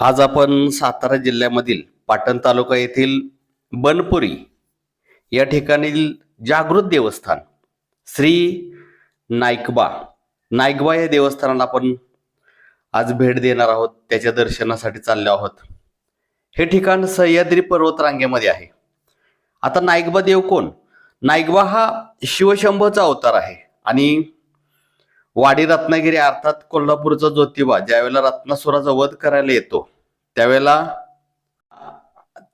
आज आपण सातारा जिल्ह्यामधील पाटण तालुका येथील बनपुरी या ठिकाणील जागृत देवस्थान श्री नाईकबा. नायकबा या देवस्थानाला आपण आज भेट देणार आहोत. त्याच्या दर्शनासाठी चाललो आहोत. हे ठिकाण सह्याद्री पर्वतरांगेमध्ये आहे. आता नाईकबा देव कोण? नायकबा हा शिवशंभचा अवतार आहे आणि वाडी रत्नागिरी अर्थात कोल्हापूरचा ज्योतिबा ज्यावेळेला रत्नासुराचा वध करायला येतो त्यावेळेला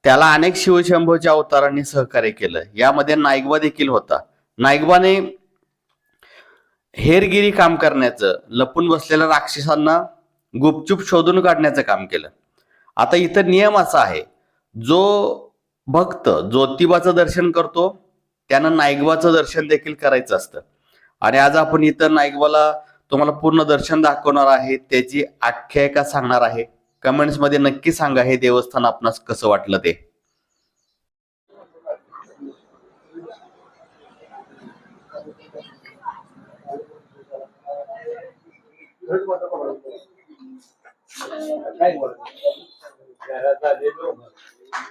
त्याला अनेक शिवशंभूच्या अवतारांनी सहकार्य केलं. यामध्ये नायकबा देखील होता. नायकबाने हेरगिरी काम करण्याचं लपून बसलेल्या राक्षसांना गुपचूप शोधून काढण्याचं काम केलं. आता इथं नियम असा आहे जो भक्त ज्योतिबाचं दर्शन करतो त्यानं नायकबाचं दर्शन देखील करायचं असतं. आणि आज आपण इतर नाईकबाला तुम्हाला पूर्ण दर्शन दाखवणार आहे त्याची आख्यायिका सांगणार आहे. कमेंट्समध्ये नक्की सांगा हे देवस्थान आपणास कसं वाटलं ते.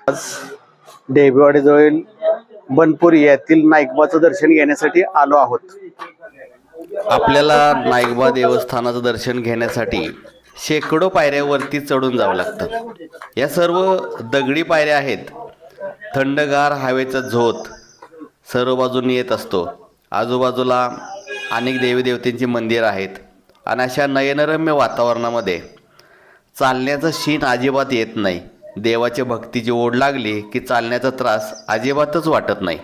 आज बनपुरी यातील नाईकबाचं दर्शन घेण्यासाठी आलो आहोत. आपल्याला नाईकबा देवस्थानाचं दर्शन घेण्यासाठी शेकडो पायऱ्यावरती चढून जावं लागतं. या सर्व दगडी पायऱ्या आहेत. थंडगार हवेचा झोत सर्व बाजूंनी येत असतो. आजूबाजूला अनेक देवीदेवतेंची मंदिर आहेत आणि अशा नयनरम्य वातावरणामध्ये चालण्याचा शीन अजिबात येत नाही. देवाच्या भक्तीची ओढ लागली की चालण्याचा त्रास अजिबातच वाटत नाही.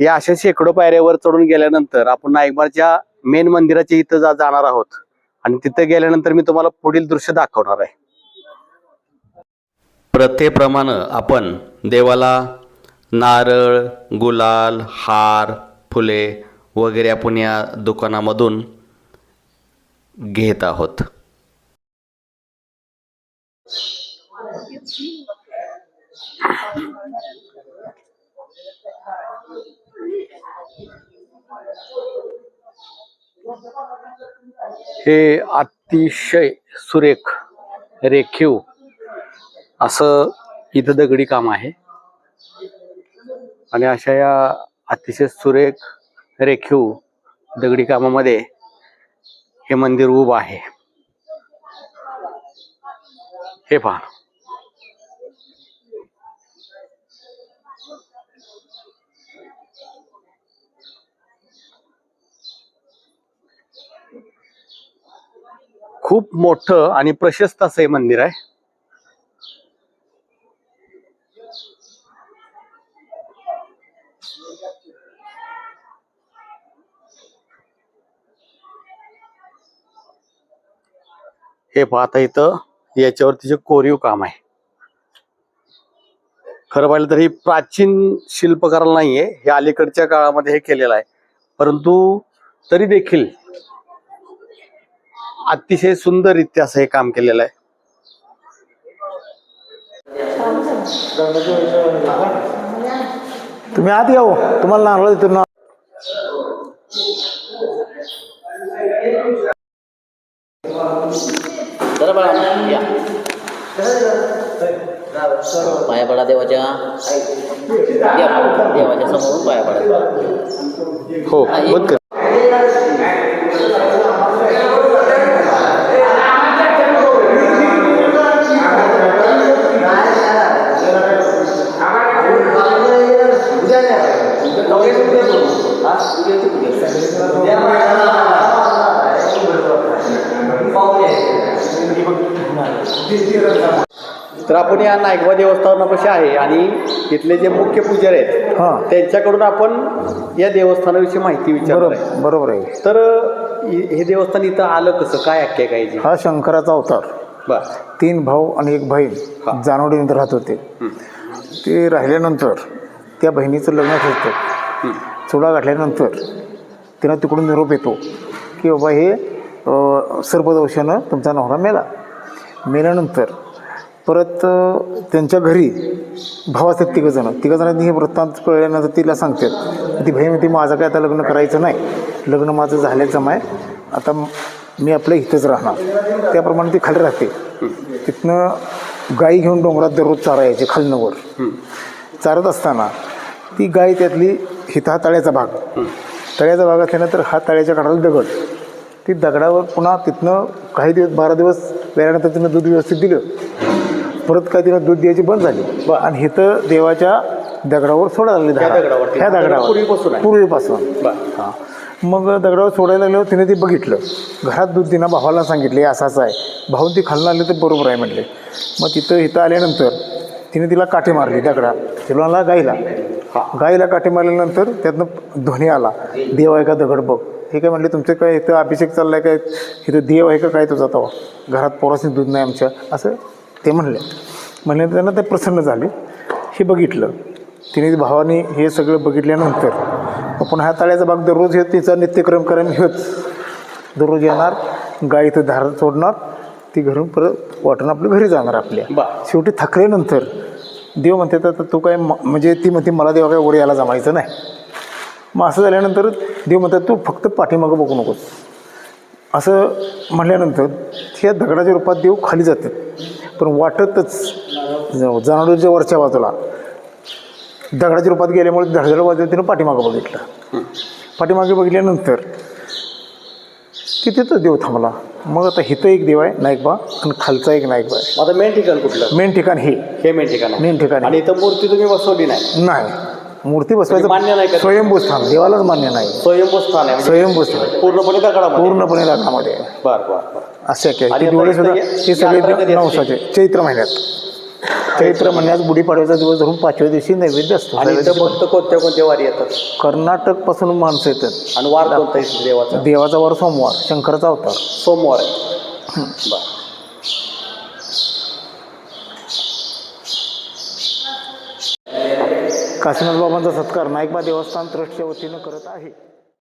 या अशा शेकडो पायऱ्यावर चढून गेल्यानंतर आपण नाईकबारच्या मेन मंदिराच्या इथं जा जाणार आहोत. आणि तिथं गेल्यानंतर मी तुम्हाला पुढील दृश्य दाखवणार आहे. प्रथेप्रमाणे आपण देवाला नारळ गुलाल हार फुले वगैरे आपण या दुकानामधून घेत आहोत. हे अतिशय सुरेख रेखीव असं इथं दगडी काम आहे. आणि अशा या अतिशय सुरेख रेखीव दगडी कामामध्ये हे मंदिर उभं आहे. हे पहा. खूप मोठं आणि प्रशस्त असं हे मंदिर आहे. हे पाहता इथं याच्यावरती जे कोरीव काम आहे. खरं पाहिलं तर ही प्राचीन शिल्पकला नाहीये हे अलीकडच्या काळामध्ये हे केलेलं आहे. परंतु तरी देखील अतिशय सुंदररित्या असं हे काम केलेलं आहे. तुम्ही आत या हो. तुम्हाला नारळ देतो ना पाया पडा देवाच्या. देवा- देवाच्या समोरून पाया पडा. हो तर आपण या नायकबा देवस्थानापाशी आहे आणि तिथले जे मुख्य पुजारी आहेत हा. त्यांच्याकडून आपण या देवस्थानाविषयी माहिती विचारणार बरोबर आहे बरोबर आहे. तर इ- हे देवस्थान इथं आलं कसं? काय आख्या काय हा शंकराचा अवतार. बर. तीन भाऊ आणि एक. बहीण जानवडीनंतर राहत होते. ते राहिल्यानंतर त्या बहिणीचं लग्न ठरतं चुडा गाठल्यानंतर तिला तिकडून निरोप येतो की बाबा हे अ, तुमचा नवरा मेला. मेल्यानंतर परत त्यांच्या घरी भाव असतात तिघंजणं. तिघंजणांनी हे वृत्तांत कळल्यानंतर तिला सांगतात ती भाई म्हणते माझं काय आता लग्न करायचं नाही. लग्न माझं झाल्याचं माय आता मी आपल्या इथंच राहणार. त्याप्रमाणे ती खाली राहते. तिथनं गाई घेऊन डोंगरात दररोज चारायचे खालनंवर. चारत असताना ती गाय त्यातली हिता तळ्याचा भाग. तळ्याचा भाग असल्यानंतर हा तळ्याच्या काढाला दगड. ती दगडावर पुन्हा तिथनं काही दिवस बारा दिवस वेळानंतर तिनं दूध व्यवस्थित दिलं. परत काय तिनं दूध द्यायची बंद झाली. आणि हिथं देवाच्या दगडावर सोडायला लागली? ह्या दगडावर. पूर्वीपासून हां. मग दगडावर सोडायला लागल्यावर तिने ते बघितलं. घरात दूध तिनं भावाला सांगितले असंच आहे. भाऊन ती खालून आले तर बरोबर आहे म्हटले. मग तिथं इथं आल्यानंतर तिने तिला काठी मारली दगडा. तिला गाईला. गाईला काठी मारल्यानंतर त्यातनं ध्वनी आला. देव आहे का दगड बघ. हे काय म्हणले तुमचं काय इथं अभिषेक चाललाय काय? इथं देव आहे का काय तुझा तवा? घरात पोरासनी दूध नाही आमच्या. असं ते म्हणले. म्हणले त्यांना ते प्रसन्न झाले. हे बघितलं. तिने भावाने हे सगळं बघितल्यानंतर आपण हा तळ्याचा भाग दररोज हे तिचा नित्यक्रम करेन हेच. दररोज येणार गाय इथं धार सोडणार ती घरून परत वाटून आपल्या घरी जाणार आपल्या. बा. शेवटी थकल्यानंतर देव म्हणते तर तू काय म- म्हणजे ती म्हणते मला देवा काय वर यायला जमायचं नाही. मग असं झाल्यानंतर देव म्हणतात तू फक्त पाठीमागं बघू नकोस. असं म्हटल्यानंतर त्या दगडाच्या रूपात देव खाली जातात. पण वाटतच जनावरच्या वरच्या बाजूला दगडाच्या रूपात गेल्यामुळे दगडाच्या बाजूला तिनं पाठीमागं बघितलं. पाठीमागे बघितल्यानंतर तिथेच देव थांबला. मग आता इथं एक देव आहे नाईकबा आणि खालचा एक नाईकबा आहे. आता मेन ठिकाण कुठलं? मेन ठिकाण हे. हे मेन ठिकाण. मेन ठिकाण आणि. इथं मूर्ती तुम्ही बसवली नाही. नाही. मूर्ती म्हणजे मान्य नाही बसवायचं का? स्वयंभू स्थान देवालाच मान्य नाही. स्वयंभू स्थान आहे म्हणजे स्वयंभू स्थान. पूर्णपणे दगडामध्ये पूर्णपणे लग्नामध्ये आहे बर बर बर. असे काय आणि ते डोळे आता सुद्धा इथं ते सगळे यात्रा कधी असते? नवसाचे चैत्र महिन्यात. चैत्र महिन्यात गुढीपाडव्याचा दिवस धरून पाचव्या दिवशी नैवेद्य असतो. आणि इथं फक्त कोणत्या कोणत्या वारी येतात? कर्नाटकपासून माणसं येतात. आणि वार कोणता आहे देवाचा? देवाचा वार सोमवार शंकराचा अवतार. सोमवार आहे. बर. काशीनाथ बाबांचा सत्कार नाईकबा देवस्थान ट्रस्टच्या वतीनं करत आहे.